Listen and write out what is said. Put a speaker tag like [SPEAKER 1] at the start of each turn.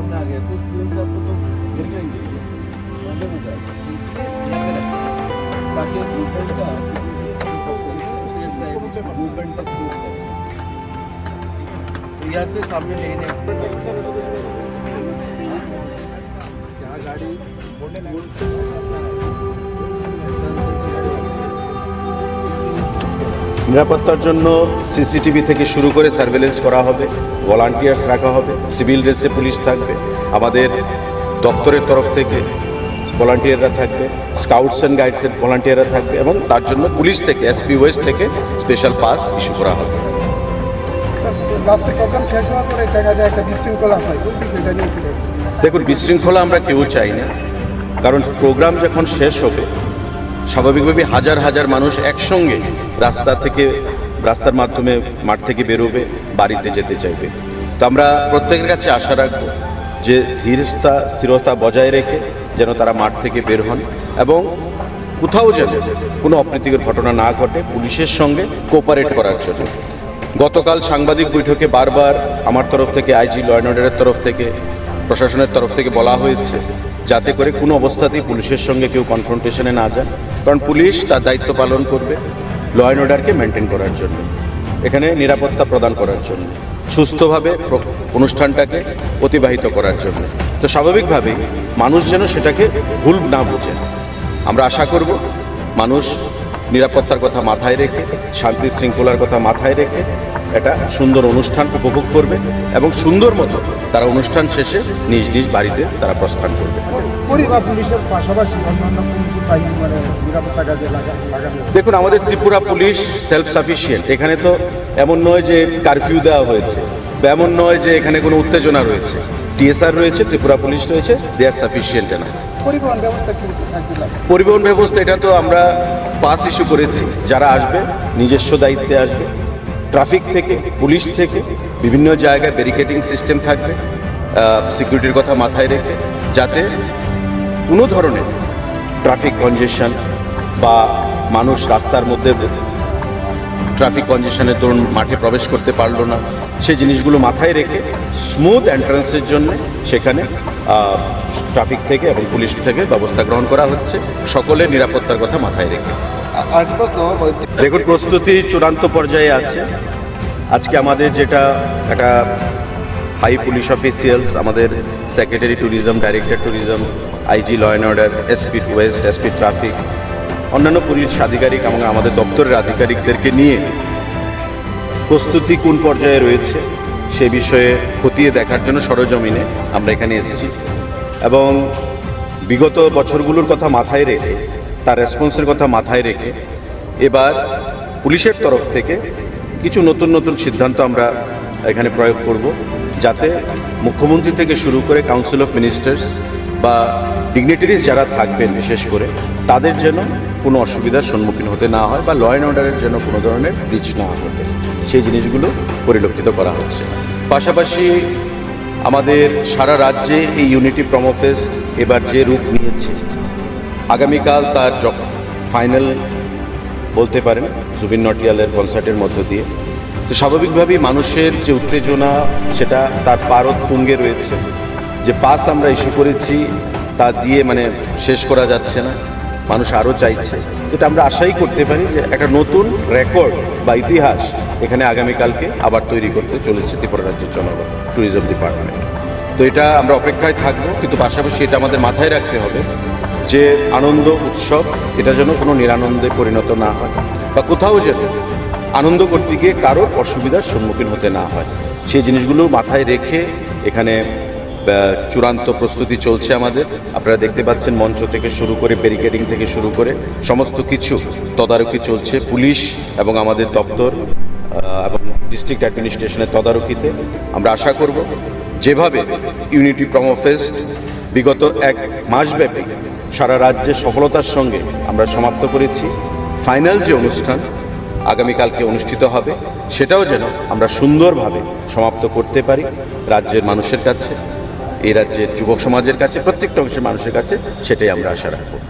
[SPEAKER 1] सामने आ गए तो सीएम साहब को तो गिर हो जाएगा। इसलिए रखा ताकि मूवमेंट का मूवमेंट का स्कोप है तो यहाँ से सामने लेने क्या गाड़ी
[SPEAKER 2] নিরাপত্তার জন্য সিসিটিভি থেকে শুরু করে সার্ভেলেন্স করা হবে ভলান্টিয়ার্স রাখা হবে সিভিল ড্রেসে পুলিশ থাকবে আমাদের দপ্তরের তরফ থেকে ভলান্টিয়াররা থাকবে স্কাউটস অ্যান্ড গাইডসের ভলান্টিয়াররা থাকবে এবং তার জন্য পুলিশ থেকে এসপি ওয়েস্ট থেকে স্পেশাল পাস ইস্যু করা হবে? দেখুন বিশৃঙ্খলা আমরা কেউ চাই না। কারণ প্রোগ্রাম যখন শেষ হবে স্বাভাবিকভাবে হাজার হাজার মানুষ একসঙ্গে রাস্তা থেকে, রাস্তার মাধ্যমে মাঠ থেকে বেরোবে, বাড়িতে যেতে চাইবে। তো আমরা প্রত্যেকের কাছে আশা রাখব যে ধীরস্থা, স্থিরতা বজায় রেখে যেন তারা মাঠ থেকে বের হন এবং কোথাও যেন কোনো অপ্রীতিকর ঘটনা না ঘটে, পুলিশের সঙ্গে কোঅপারেট করার জন্য। গতকাল সাংবাদিক বৈঠকে বারবার আমার তরফ থেকে, আইজি ল অ্যান্ড অর্ডারের তরফ থেকে, প্রশাসনের তরফ থেকে বলা হয়েছে যাতে করে কোনো অবস্থাতেই পুলিশের সঙ্গে কেউ কনফ্রন্টেশনে না যান কারণ পুলিশ তার দায়িত্ব পালন করবে ল অ্যান্ড অর্ডারকে মেনটেন করার জন্য, এখানে নিরাপত্তা প্রদান করার জন্য, সুস্থভাবে অনুষ্ঠানটাকে অতিবাহিত করার জন্য। তো স্বাভাবিকভাবেই মানুষ যেন সেটাকে ভুল না বোঝে। আমরা আশা করব মানুষ নিরাপত্তার কথা মাথায় রেখে শান্তি শৃঙ্খলার কথা মাথায় রেখে একটা সুন্দর অনুষ্ঠান উপভোগ করবে এবং সুন্দর মতো তারা অনুষ্ঠান শেষে নিজ নিজ বাড়িতে তারা প্রস্থান করবে।
[SPEAKER 3] পুলিশের পাশাপাশি অন্যান্য পুলিশ বাহিনী মানে
[SPEAKER 2] দেখুন আমাদের ত্রিপুরা পুলিশ সেলফ সাফিসিয়েন্ট এখানে তো এমন নয় যে কারফিউ দেওয়া হয়েছে বা এমন নয় যে এখানে কোনো উত্তেজনা রয়েছে। টিএসআর রয়েছে ত্রিপুরা পুলিশ রয়েছে দে আর সাফিসিয়েন্ট
[SPEAKER 3] ব্যবস্থা
[SPEAKER 2] পরিবহন ব্যবস্থা এটা তো আমরা পাস ইস্যু করেছি। যারা আসবে নিজস্ব দায়িত্বে আসবে। ট্রাফিক থেকে, পুলিশ থেকে বিভিন্ন জায়গায় ব্যারিকেডিং সিস্টেম থাকবে সিকিউরিটির কথা মাথায় রেখে যাতে কোনো ধরনের ট্রাফিক কনজেশন বা মানুষ রাস্তার মধ্যে ট্রাফিক কনজেশনের দরুন মাঠে প্রবেশ করতে পারল না সেই জিনিসগুলো মাথায় রেখে স্মুথ এন্ট্রান্সের জন্য সেখানে ট্রাফিক থেকে এবং পুলিশ থেকে ব্যবস্থা গ্রহণ করা হচ্ছে, সকলের নিরাপত্তার কথা মাথায় রেখে। দেখুন, প্রস্তুতি চূড়ান্ত পর্যায়ে আছে। আজকে আমাদের যেটা একটা হাই পুলিশ অফিসিয়ালস আমাদের secretary tourism director tourism IG law and order SP west SP traffic অন্যান্য পুলিশ আধিকারিক এবং আমাদের দপ্তরের আধিকারিকদেরকে নিয়ে প্রস্তুতি কোন পর্যায়ে রয়েছে সে বিষয়ে খতিয়ে দেখার জন্য সরজমিনে আমরা এখানে এসেছি। এবং বিগত বছরগুলোর কথা মাথায় রেখে তার রেসপন্সের কথা মাথায় রেখে এবার পুলিশের তরফ থেকে কিছু নতুন নতুন সিদ্ধান্ত আমরা এখানে প্রয়োগ করব যাতে মুখ্যমন্ত্রী থেকে শুরু করে কাউন্সিল অফ মিনিস্টার্স বা ডিগনিটারিজ যারা থাকবেন বিশেষ করে, তাদের যেন কোনো অসুবিধার সম্মুখীন হতে না হয় বা ল অ্যান্ড অর্ডারের জন্য কোনো ধরনের ব্রিচ না হতে সেই জিনিসগুলো পরিলক্ষিত করা হচ্ছে। পাশাপাশি আমাদের সারা রাজ্যে এই ইউনিটি প্রমোফেস্ট এবার যে রূপ নিয়েছে আগামীকাল তার ফাইনাল বলতে পারেন, জুবিন নটিয়ালের কনসার্টের মধ্য দিয়ে। তো স্বাভাবিকভাবেই মানুষের যে উত্তেজনা, সেটা তার পারদ তুঙ্গে রয়েছে। যে পাস আমরা ইস্যু করেছি, তা দিয়ে মানে শেষ করা যাচ্ছে না। মানুষ আরও চাইছে। যেটা আমরা আশাই করতে পারি যে একটা নতুন রেকর্ড বা ইতিহাস এখানে আগামীকালকে আবার তৈরি করতে চলেছে ত্রিপুরা রাজ্যের জনগণ ট্যুরিজম ডিপার্টমেন্ট তো এটা আমরা অপেক্ষায় থাকব, কিন্তু পাশাপাশি এটা আমাদের মাথায় রাখতে হবে যে আনন্দ উৎসব, এটা যেন কোনো নিরানন্দে পরিণত না হয়। বা কোথাও যেন আনন্দ করতে গিয়ে কারও অসুবিধার সম্মুখীন হতে না হয়। সেই জিনিসগুলো মাথায় রেখে এখানে চূড়ান্ত প্রস্তুতি চলছে আমাদের। আপনারা দেখতে পাচ্ছেন মঞ্চ থেকে শুরু করে ব্যারিকেডিং থেকে শুরু করে, সমস্ত কিছু তদারকি চলছে। পুলিশ এবং আমাদের দপ্তর এবং ডিস্ট্রিক্ট অ্যাডমিনিস্ট্রেশনের তদারকিতে। আমরা আশা করব, যেভাবে ইউনিটি প্রমোফেস্ট বিগত এক মাসব্যাপী সারা রাজ্যে সফলতার সঙ্গে আমরা সমাপ্ত করেছি। ফাইনাল যে অনুষ্ঠান আগামীকালকে অনুষ্ঠিত হবে, সেটাও যেন আমরা সুন্দরভাবে সমাপ্ত করতে পারি রাজ্যের মানুষের কাছে, এই রাজ্যের যুবক সমাজের কাছে, প্রত্যেকটা অংশের মানুষের কাছে, সেটাই আমরা আশা রাখব।